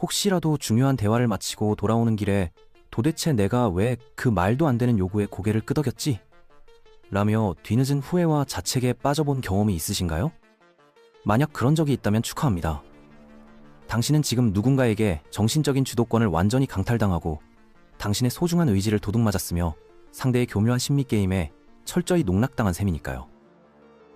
혹시라도 중요한 대화를 마치고 돌아오는 길에 도대체 내가 왜 그 말도 안 되는 요구에 고개를 끄덕였지? 라며 뒤늦은 후회와 자책에 빠져본 경험이 있으신가요? 만약 그런 적이 있다면 축하합니다. 당신은 지금 누군가에게 정신적인 주도권을 완전히 강탈당하고 당신의 소중한 의지를 도둑맞았으며 상대의 교묘한 심리게임에 철저히 농락당한 셈이니까요.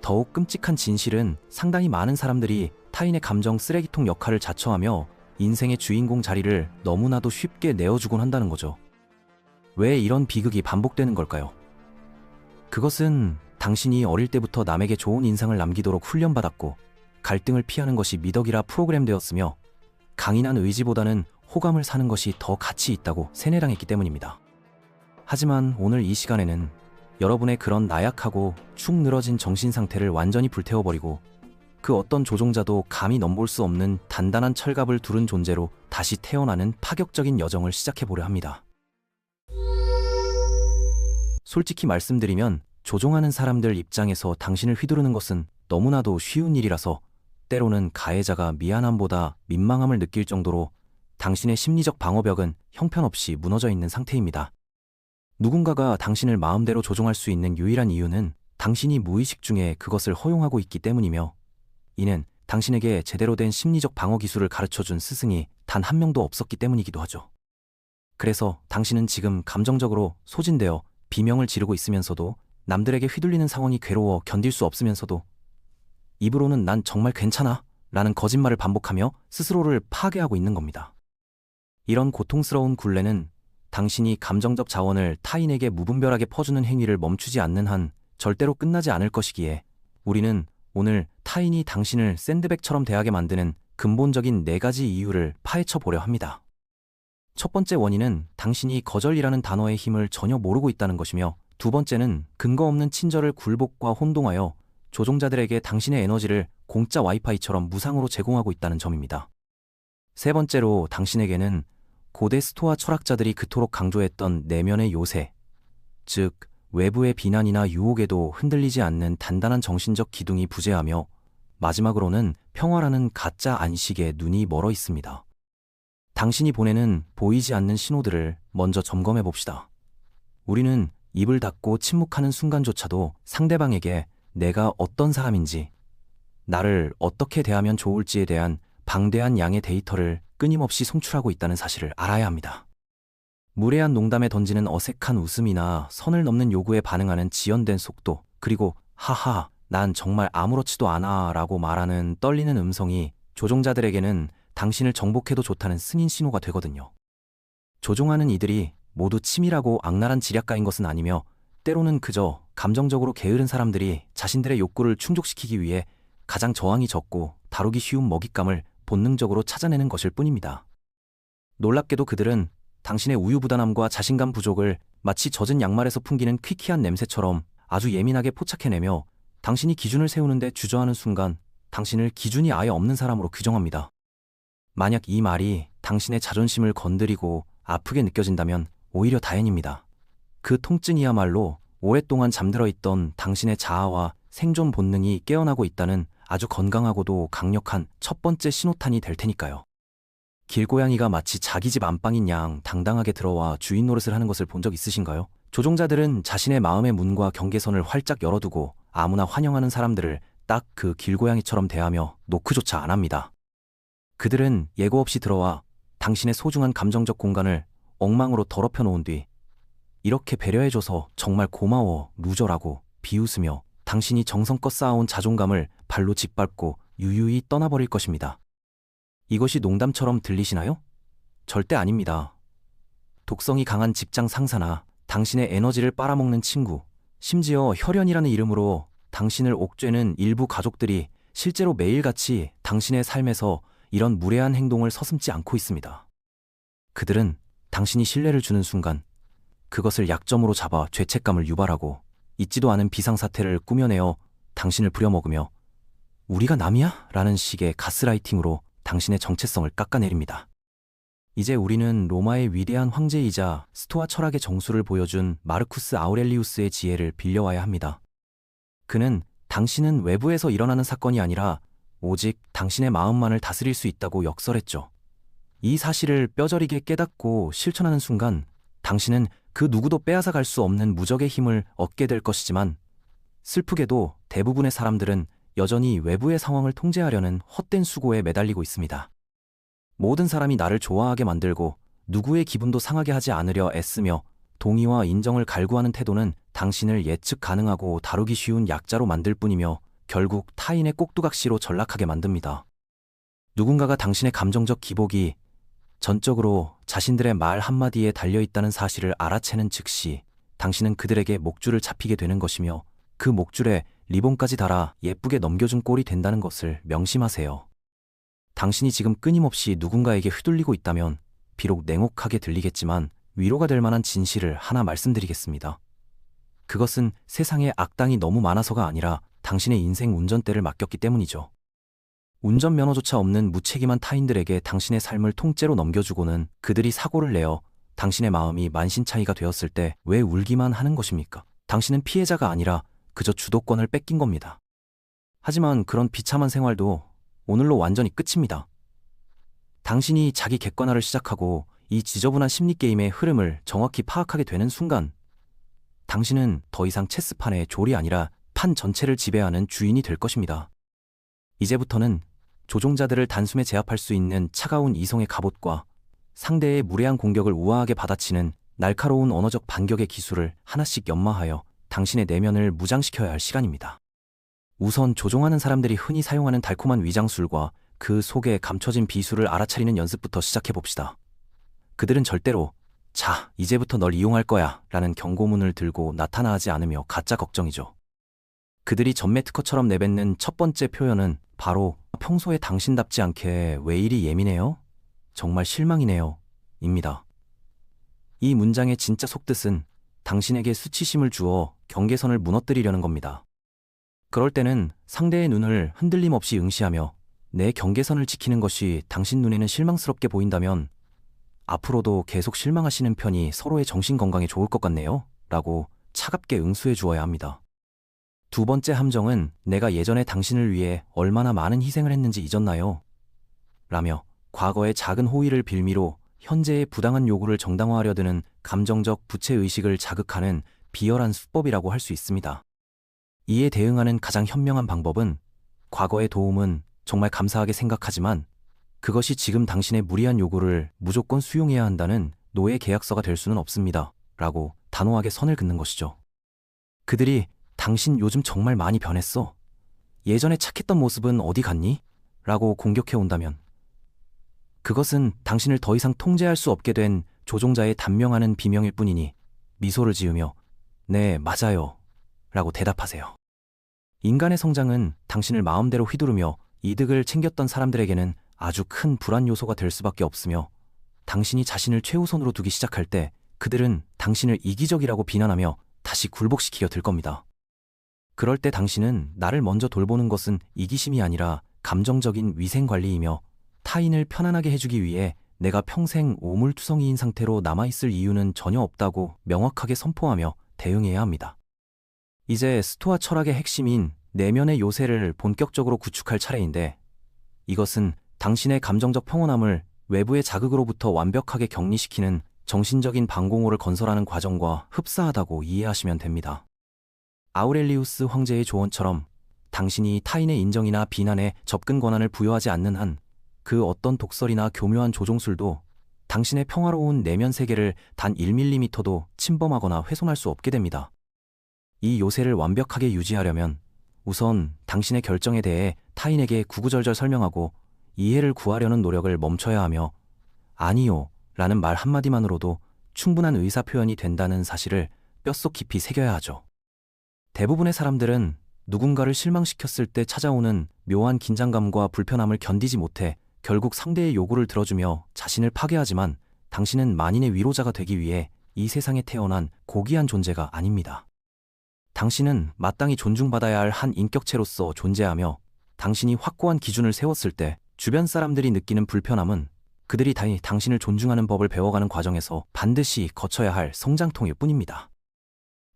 더욱 끔찍한 진실은 상당히 많은 사람들이 타인의 감정 쓰레기통 역할을 자처하며 인생의 주인공 자리를 너무나도 쉽게 내어주곤 한다는 거죠. 왜 이런 비극이 반복되는 걸까요? 그것은 당신이 어릴 때부터 남에게 좋은 인상을 남기도록 훈련받았고 갈등을 피하는 것이 미덕이라 프로그램되었으며 강인한 의지보다는 호감을 사는 것이 더 가치 있다고 세뇌당했기 때문입니다. 하지만 오늘 이 시간에는 여러분의 그런 나약하고 축 늘어진 정신 상태를 완전히 불태워버리고 그 어떤 조종자도 감히 넘볼 수 없는 단단한 철갑을 두른 존재로 다시 태어나는 파격적인 여정을 시작해보려 합니다. 솔직히 말씀드리면 조종하는 사람들 입장에서 당신을 휘두르는 것은 너무나도 쉬운 일이라서 때로는 가해자가 미안함보다 민망함을 느낄 정도로 당신의 심리적 방어벽은 형편없이 무너져 있는 상태입니다. 누군가가 당신을 마음대로 조종할 수 있는 유일한 이유는 당신이 무의식 중에 그것을 허용하고 있기 때문이며 이는 당신에게 제대로 된 심리적 방어 기술을 가르쳐 준 스승이 단 한 명도 없었기 때문이기도 하죠. 그래서 당신은 지금 감정적으로 소진되어 비명을 지르고 있으면서도 남들에게 휘둘리는 상황이 괴로워 견딜 수 없으면서도 입으로는 난 정말 괜찮아 라는 거짓말을 반복하며 스스로를 파괴하고 있는 겁니다. 이런 고통스러운 굴레는 당신이 감정적 자원을 타인에게 무분별하게 퍼주는 행위를 멈추지 않는 한 절대로 끝나지 않을 것이기에 우리는 오늘 타인이 당신을 샌드백처럼 대하게 만드는 근본적인 네 가지 이유를 파헤쳐 보려 합니다. 첫 번째 원인은 당신이 거절이라는 단어의 힘을 전혀 모르고 있다는 것이며 두 번째는 근거 없는 친절을 굴복과 혼동하여 조종자들에게 당신의 에너지를 공짜 와이파이처럼 무상으로 제공하고 있다는 점입니다. 세 번째로 당신에게는 고대 스토아 철학자들이 그토록 강조했던 내면의 요새, 즉 외부의 비난이나 유혹에도 흔들리지 않는 단단한 정신적 기둥이 부재하며 마지막으로는 평화라는 가짜 안식에 눈이 멀어 있습니다. 당신이 보내는 보이지 않는 신호들을 먼저 점검해 봅시다. 우리는 입을 닫고 침묵하는 순간조차도 상대방에게 내가 어떤 사람인지, 나를 어떻게 대하면 좋을지에 대한 방대한 양의 데이터를 끊임없이 송출하고 있다는 사실을 알아야 합니다. 무례한 농담에 던지는 어색한 웃음이나 선을 넘는 요구에 반응하는 지연된 속도, 그리고 하하, 난 정말 아무렇지도 않아 라고 말하는 떨리는 음성이 조종자들에게는 당신을 정복해도 좋다는 승인 신호가 되거든요. 조종하는 이들이 모두 치밀하고 악랄한 지략가인 것은 아니며 때로는 그저 감정적으로 게으른 사람들이 자신들의 욕구를 충족시키기 위해 가장 저항이 적고 다루기 쉬운 먹잇감을 본능적으로 찾아내는 것일 뿐입니다. 놀랍게도 그들은 당신의 우유부단함과 자신감 부족을 마치 젖은 양말에서 풍기는 퀴퀴한 냄새처럼 아주 예민하게 포착해내며 당신이 기준을 세우는데 주저하는 순간 당신을 기준이 아예 없는 사람으로 규정합니다. 만약 이 말이 당신의 자존심을 건드리고 아프게 느껴진다면 오히려 다행입니다. 그 통증이야말로 오랫동안 잠들어 있던 당신의 자아와 생존 본능이 깨어나고 있다는 아주 건강하고도 강력한 첫 번째 신호탄이 될 테니까요. 길고양이가 마치 자기 집 안방인 양 당당하게 들어와 주인 노릇을 하는 것을 본 적 있으신가요? 조종자들은 자신의 마음의 문과 경계선을 활짝 열어두고 아무나 환영하는 사람들을 딱 그 길고양이처럼 대하며 노크조차 안 합니다. 그들은 예고 없이 들어와 당신의 소중한 감정적 공간을 엉망으로 더럽혀 놓은 뒤 이렇게 배려해줘서 정말 고마워 루저라고 비웃으며 당신이 정성껏 쌓아온 자존감을 발로 짓밟고 유유히 떠나버릴 것입니다. 이것이 농담처럼 들리시나요? 절대 아닙니다. 독성이 강한 직장 상사나 당신의 에너지를 빨아먹는 친구, 심지어 혈연이라는 이름으로 당신을 옥죄는 일부 가족들이 실제로 매일같이 당신의 삶에서 이런 무례한 행동을 서슴지 않고 있습니다. 그들은 당신이 신뢰를 주는 순간 그것을 약점으로 잡아 죄책감을 유발하고 있지도 않은 비상사태를 꾸며내어 당신을 부려먹으며 우리가 남이야? 라는 식의 가스라이팅으로 당신의 정체성을 깎아내립니다. 이제 우리는 로마의 위대한 황제이자 스토아 철학의 정수를 보여준 마르쿠스 아우렐리우스의 지혜를 빌려와야 합니다. 그는 당신은 외부에서 일어나는 사건이 아니라 오직 당신의 마음만을 다스릴 수 있다고 역설했죠. 이 사실을 뼈저리게 깨닫고 실천하는 순간 당신은 그 누구도 빼앗아 갈 수 없는 무적의 힘을 얻게 될 것이지만 슬프게도 대부분의 사람들은 여전히 외부의 상황을 통제하려는 헛된 수고에 매달리고 있습니다. 모든 사람이 나를 좋아하게 만들고 누구의 기분도 상하게 하지 않으려 애쓰며 동의와 인정을 갈구하는 태도는 당신을 예측 가능하고 다루기 쉬운 약자로 만들 뿐이며 결국 타인의 꼭두각시로 전락하게 만듭니다. 누군가가 당신의 감정적 기복이 전적으로 자신들의 말 한마디에 달려 있다는 사실을 알아채는 즉시 당신은 그들에게 목줄을 잡히게 되는 것이며 그 목줄에 리본까지 달아 예쁘게 넘겨준 꼴이 된다는 것을 명심하세요. 당신이 지금 끊임없이 누군가에게 휘둘리고 있다면 비록 냉혹하게 들리겠지만 위로가 될 만한 진실을 하나 말씀드리겠습니다. 그것은 세상에 악당이 너무 많아서가 아니라 당신의 인생 운전대를 맡겼기 때문이죠. 운전면허조차 없는 무책임한 타인들에게 당신의 삶을 통째로 넘겨주고는 그들이 사고를 내어 당신의 마음이 만신창이가 되었을 때 왜 울기만 하는 것입니까? 당신은 피해자가 아니라 그저 주도권을 뺏긴 겁니다. 하지만 그런 비참한 생활도 오늘로 완전히 끝입니다. 당신이 자기 객관화를 시작하고 이 지저분한 심리게임의 흐름을 정확히 파악하게 되는 순간, 당신은 더 이상 체스판의 졸이 아니라 판 전체를 지배하는 주인이 될 것입니다. 이제부터는 조종자들을 단숨에 제압할 수 있는 차가운 이성의 갑옷과 상대의 무례한 공격을 우아하게 받아치는 날카로운 언어적 반격의 기술을 하나씩 연마하여 당신의 내면을 무장시켜야 할 시간입니다. 우선 조종하는 사람들이 흔히 사용하는 달콤한 위장술과 그 속에 감춰진 비술을 알아차리는 연습부터 시작해 봅시다. 그들은 절대로 자, 이제부터 널 이용할 거야 라는 경고문을 들고 나타나지 않으며 가짜 걱정이죠. 그들이 전매 특허처럼 내뱉는 첫 번째 표현은 바로 평소에 당신답지 않게 왜 이리 예민해요? 정말 실망이네요. 입니다. 이 문장의 진짜 속뜻은 당신에게 수치심을 주어 경계선을 무너뜨리려는 겁니다. 그럴 때는 상대의 눈을 흔들림 없이 응시하며 내 경계선을 지키는 것이 당신 눈에는 실망스럽게 보인다면 앞으로도 계속 실망하시는 편이 서로의 정신 건강에 좋을 것 같네요. 라고 차갑게 응수해 주어야 합니다. 두 번째 함정은 내가 예전에 당신을 위해 얼마나 많은 희생을 했는지 잊었나요? 라며 과거의 작은 호의를 빌미로 현재의 부당한 요구를 정당화하려 드는 감정적 부채의식을 자극하는 비열한 수법이라고 할 수 있습니다. 이에 대응하는 가장 현명한 방법은 과거의 도움은 정말 감사하게 생각하지만 그것이 지금 당신의 무리한 요구를 무조건 수용해야 한다는 노예 계약서가 될 수는 없습니다. 라고 단호하게 선을 긋는 것이죠. 그들이 당신 요즘 정말 많이 변했어. 예전에 착했던 모습은 어디 갔니? 라고 공격해 온다면 그것은 당신을 더 이상 통제할 수 없게 된 조종자의 단명하는 비명일 뿐이니 미소를 지으며 네, 맞아요. 라고 대답하세요. 인간의 성장은 당신을 마음대로 휘두르며 이득을 챙겼던 사람들에게는 아주 큰 불안 요소가 될 수밖에 없으며 당신이 자신을 최우선으로 두기 시작할 때 그들은 당신을 이기적이라고 비난하며 다시 굴복시키려 들 겁니다. 그럴 때 당신은 나를 먼저 돌보는 것은 이기심이 아니라 감정적인 위생 관리이며 타인을 편안하게 해주기 위해 내가 평생 오물투성이인 상태로 남아있을 이유는 전혀 없다고 명확하게 선포하며 대응해야 합니다. 이제 스토아 철학의 핵심인 내면의 요새를 본격적으로 구축할 차례인데 이것은 당신의 감정적 평온함을 외부의 자극으로부터 완벽하게 격리시키는 정신적인 방공호를 건설하는 과정과 흡사하다고 이해하시면 됩니다. 아우렐리우스 황제의 조언처럼 당신이 타인의 인정이나 비난에 접근 권한을 부여하지 않는 한 그 어떤 독설이나 교묘한 조종술도 당신의 평화로운 내면 세계를 단 1mm도 침범하거나 훼손할 수 없게 됩니다. 이 요새를 완벽하게 유지하려면 우선 당신의 결정에 대해 타인에게 구구절절 설명하고 이해를 구하려는 노력을 멈춰야 하며 아니요 라는 말 한마디만으로도 충분한 의사표현이 된다는 사실을 뼛속 깊이 새겨야 하죠. 대부분의 사람들은 누군가를 실망시켰을 때 찾아오는 묘한 긴장감과 불편함을 견디지 못해 결국 상대의 요구를 들어주며 자신을 파괴하지만 당신은 만인의 위로자가 되기 위해 이 세상에 태어난 고귀한 존재가 아닙니다. 당신은 마땅히 존중받아야 할 한 인격체로서 존재하며 당신이 확고한 기준을 세웠을 때 주변 사람들이 느끼는 불편함은 그들이 다 당신을 존중하는 법을 배워가는 과정에서 반드시 거쳐야 할 성장통일 뿐입니다.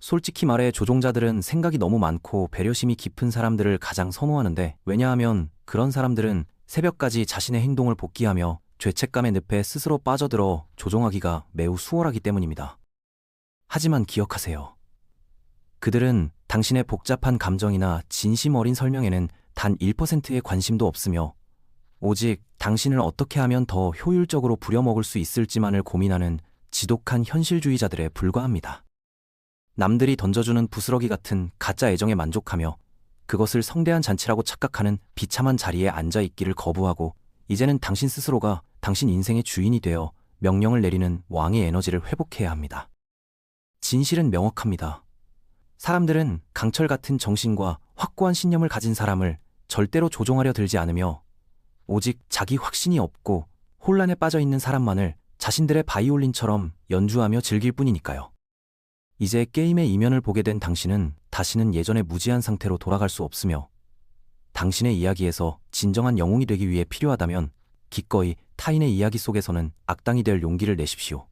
솔직히 말해 조종자들은 생각이 너무 많고 배려심이 깊은 사람들을 가장 선호하는데 왜냐하면 그런 사람들은 새벽까지 자신의 행동을 복귀하며 죄책감의 늪에 스스로 빠져들어 조종하기가 매우 수월하기 때문입니다. 하지만 기억하세요. 그들은 당신의 복잡한 감정이나 진심 어린 설명에는 단 1%의 관심도 없으며 오직 당신을 어떻게 하면 더 효율적으로 부려먹을 수 있을지만을 고민하는 지독한 현실주의자들에 불과합니다. 남들이 던져주는 부스러기 같은 가짜 애정에 만족하며 그것을 성대한 잔치라고 착각하는 비참한 자리에 앉아 있기를 거부하고 이제는 당신 스스로가 당신 인생의 주인이 되어 명령을 내리는 왕의 에너지를 회복해야 합니다. 진실은 명확합니다. 사람들은 강철 같은 정신과 확고한 신념을 가진 사람을 절대로 조종하려 들지 않으며 오직 자기 확신이 없고 혼란에 빠져 있는 사람만을 자신들의 바이올린처럼 연주하며 즐길 뿐이니까요. 이제 게임의 이면을 보게 된 당신은 다시는 예전의 무지한 상태로 돌아갈 수 없으며 당신의 이야기에서 진정한 영웅이 되기 위해 필요하다면 기꺼이 타인의 이야기 속에서는 악당이 될 용기를 내십시오.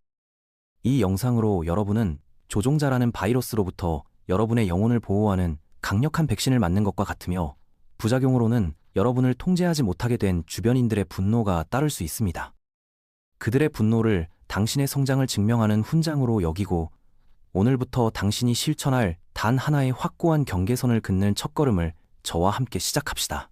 이 영상으로 여러분은 조종자라는 바이러스로부터 여러분의 영혼을 보호하는 강력한 백신을 맞는 것과 같으며 부작용으로는 여러분을 통제하지 못하게 된 주변인들의 분노가 따를 수 있습니다. 그들의 분노를 당신의 성장을 증명하는 훈장으로 여기고 오늘부터 당신이 실천할 단 하나의 확고한 경계선을 긋는 첫걸음을 저와 함께 시작합시다.